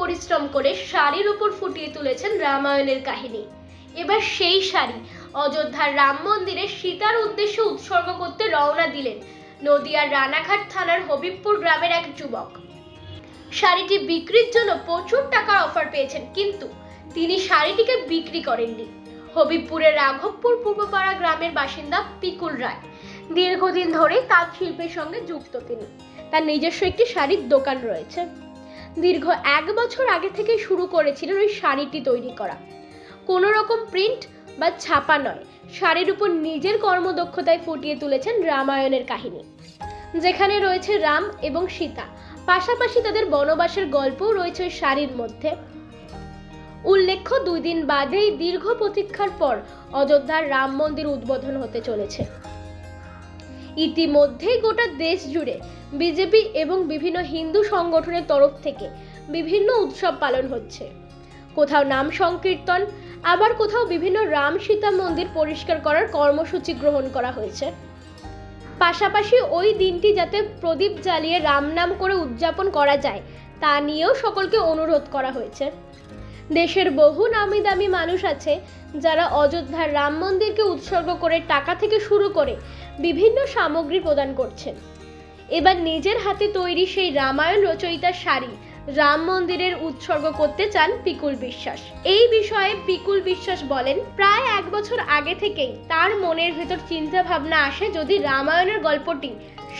পরিশ্রম করে শাড়ির উপর ফুটিয়ে তুলেছেন রামায়ণের কাহিনী। এবার সেই শাড়ি অযোধ্যার রাম মন্দিরে সীতার উদ্দেশ্যে উৎসর্গ করতে রওনা দিলেন নদিয়ার রানাঘাট থানার হবিবপুর গ্রামের এক যুবক। শাড়িটি বিক্রির জন্য প্রচুর টাকার অফার পেয়েছেন, কিন্তু তিনি শাড়িটিকে বিক্রি করেননি। হবিবপুরের রাঘবপুর পূর্বপাড়া গ্রামের বাসিন্দা পিকুল রায়। দীর্ঘদিন ধরে তাঁত শিল্পের সঙ্গে যুক্ত তিনি। তার নিজস্ব একটি শাড়ির দোকান রয়েছে। দীর্ঘ এক বছর আগে থেকে শুরু করেছিলেন ওই শাড়িটি তৈরি করা। কোনো রকম প্রিন্ট বা ছাপা নয়। শাড়ির উপর নিজের কর্মদক্ষতায় ফুটিয়ে তুলেছেন রামায়ণের কাহিনী। যেখানে রয়েছে রাম এবং সীতা। পাশাপাশি তাদের বনবাসের গল্পও রয়েছে ওই শাড়ির মধ্যে। উল্লেখ্য, দুই দিন বাদেই দীর্ঘ প্রতীক্ষার পর অযোধ্যার রাম মন্দির উদ্বোধন হতে চলেছে। ইতিমধ্যেই গোটা দেশ জুড়ে বিজেপি এবং বিভিন্ন হিন্দু সংগঠনের তরফ থেকে বিভিন্ন উৎসব পালন হচ্ছে। কোথাও নাম সংকীর্তন, আবার কোথাও বিভিন্ন রাম সীতা মন্দির পরিষ্কার করার কর্মসূচি গ্রহণ করা হয়েছে। পাশাপাশি ওই দিনটি যাতে প্রদীপ জ্বালিয়ে রাম নাম করে উদযাপন করা যায়, তা নিয়েও সকলকে অনুরোধ করা হয়েছে। দেশের বহু নামি দামি মানুষ আছে যারা অযোধ্যার রাম মন্দিরকে উৎসর্গ করে টাকা থেকে শুরু করে বিভিন্ন সামগ্রী প্রদান করছেন। এবার নিজের হাতে তৈরি সেই রামায়ণ রচয়িতার শাড়ি রাম মন্দিরের উৎসর্গ করতে চান পিকুল বিশ্বাস। এই বিষয়ে পিকুল বিশ্বাস বলেন, প্রায় এক বছর আগে থেকেই তার মনের ভেতর চিন্তা ভাবনা আসে যদি রামায়ণের গল্পটি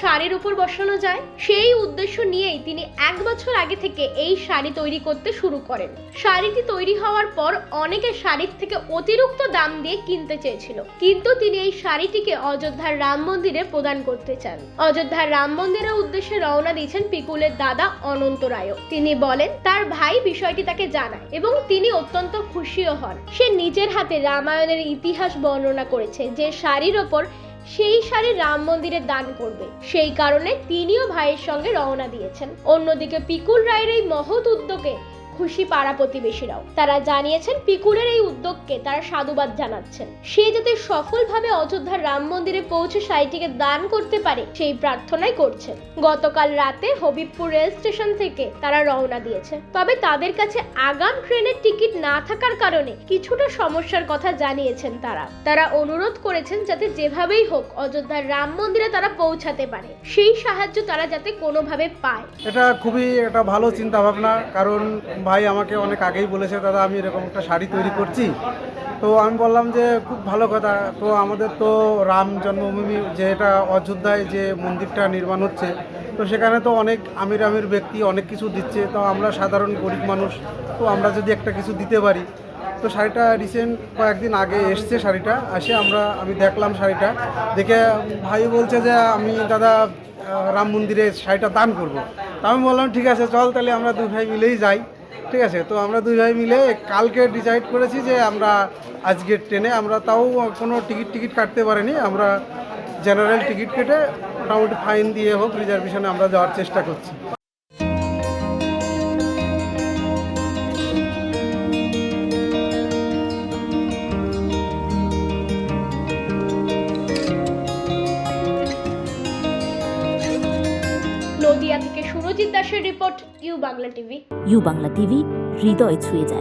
শাড়ির উপর বসানো যায়, সেই উদ্দেশ্য নিয়েই তিনি এক বছর আগে থেকে এই শাড়ি তৈরি করতে শুরু করেন। শাড়িটি তৈরি হওয়ার পর অনেকে শাড়ির থেকে অতিরিক্ত দাম দিয়ে কিনতে চেয়েছিল। কিন্তু তিনি এই শাড়িটিকে অযোধ্যার রাম মন্দিরে প্রদান করতে চান। অযোধ্যার রাম মন্দিরের উদ্দেশ্যে রওনা দিয়েছেন পিকুলের দাদা অনন্ত রায়ও। তিনি বলেন, তার ভাই বিষয়টি তাকে জানায় এবং তিনি অত্যন্ত খুশিও হন। সে নিজের হাতে রামায়ণের ইতিহাস বর্ণনা করেছে যে শাড়ির ওপর সেই শাড়ি রাম মন্দিরে দান করবে। সেই কারণে তিনিও ভাইয়ের সঙ্গে রওনা দিয়েছেন। অন্যদিকে পিকুল রায়ের এই মহৎ উদ্যোগে খুশি পাড়া প্রতিবেশীরাও। তারা জানিয়েছেন পিকুলের এই উদ্যোগকে তারা সাধুবাদ জানাচ্ছেন। সে যাতে সফলভাবে অযোধ্যার রাম মন্দিরে পৌঁছে সাইটিকে দান করতে পারে, সেই প্রার্থনাই করছেন। গতকাল রাতে হবিবপুর রেল স্টেশন থেকে তারা রওনা দিয়েছে। তবে তাদের কাছে আগাম ট্রেনের টিকিট না থাকার কারণে কিছুটা সমস্যার কথা জানিয়েছেন তারা। তারা অনুরোধ করেছেন যাতে যেভাবেই হোক অযোধ্যার রাম মন্দিরে তারা পৌঁছাতে পারে। সেই সাহায্য তারা যাতে কোনোভাবে পায়। এটা খুবই একটা ভালো চিন্তা ভাবনা কারণ ভাই আমাকে অনেক আগেই বলেছে, দাদা, আমি এরকম একটা শাড়ি তৈরি করছি। তো আমি বললাম যে, খুব ভালো কথা। তো আমাদের তো রাম জন্মভূমি, যে এটা অযোধ্যায় যে মন্দিরটা নির্মাণ হচ্ছে, তো সেখানে তো অনেক আমির আমির ব্যক্তি অনেক কিছু দিচ্ছে। তো আমরা সাধারণ গরিব মানুষ, তো আমরা যদি একটা কিছু দিতে পারি, তো শাড়িটা রিসেন্ট কয়েকদিন আগে এসছে শাড়িটা আসে আমরা, আমি দেখলাম শাড়িটা। দেখে ভাই বলছে যে, আমি দাদা রাম মন্দিরে শাড়িটা দান করব। তো আমি বললাম, ঠিক আছে, চল তাহলে আমরা দুই ভাই মিলেই যাই। ঠিক আছে, তো আমরা দুই ভাই মিলে কালকে ডিসাইড করেছি যে আমরা আজকের ট্রেনে আমরা তাও কোনো টিকিট টিকিট কাটতে পারিনি, আমরা জেনারেল টিকিট কেটে মোটামুটি ফাইন দিয়ে হোক রিজার্ভেশনে আমরা যাওয়ার চেষ্টা করছি। সুরজিৎ দাসের report U Bangla TV. U Bangla TV হৃদয় ছুঁয়ে যায়।